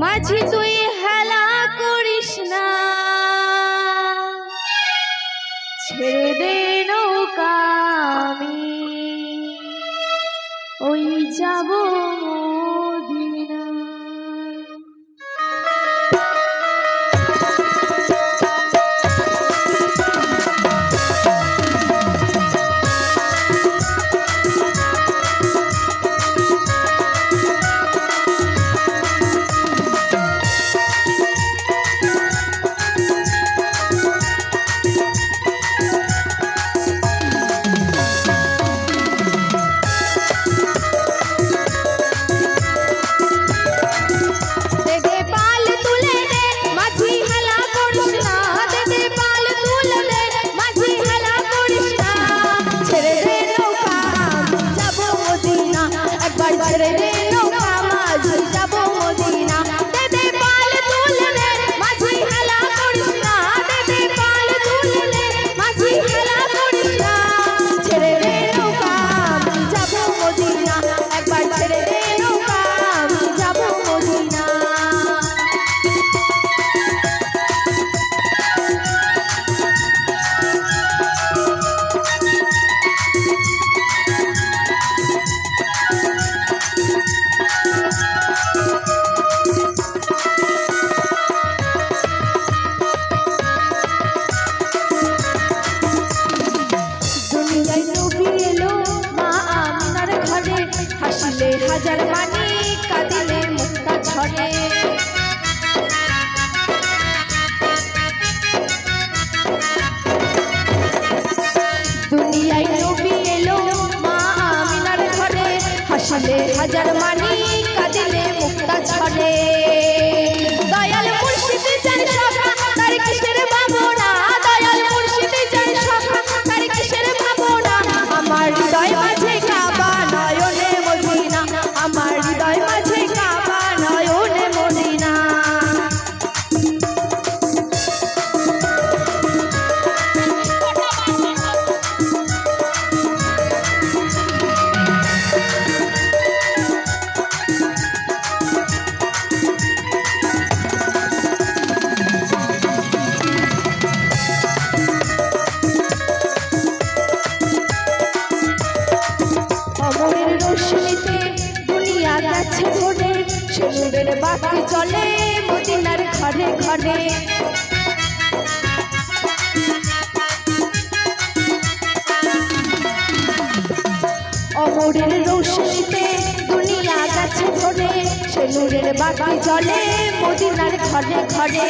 মাঝি তুই হেলা করিস না। ছেড়ে দে নৌকা আমি। ওই যাব রে জার্মানি কাঁদিলে মুক্তা ছড়ে দুনিয়ায় নবী এলো মা আমিনার ঘরে হাজার মানি সুরের বাতি চলে মদিনার ঘরে ঘরে। অমরের রোশনিতে দুনিয়া গেছে ধরে সে নূরের বাতি চলে মদিনার ঘরে ঘরে।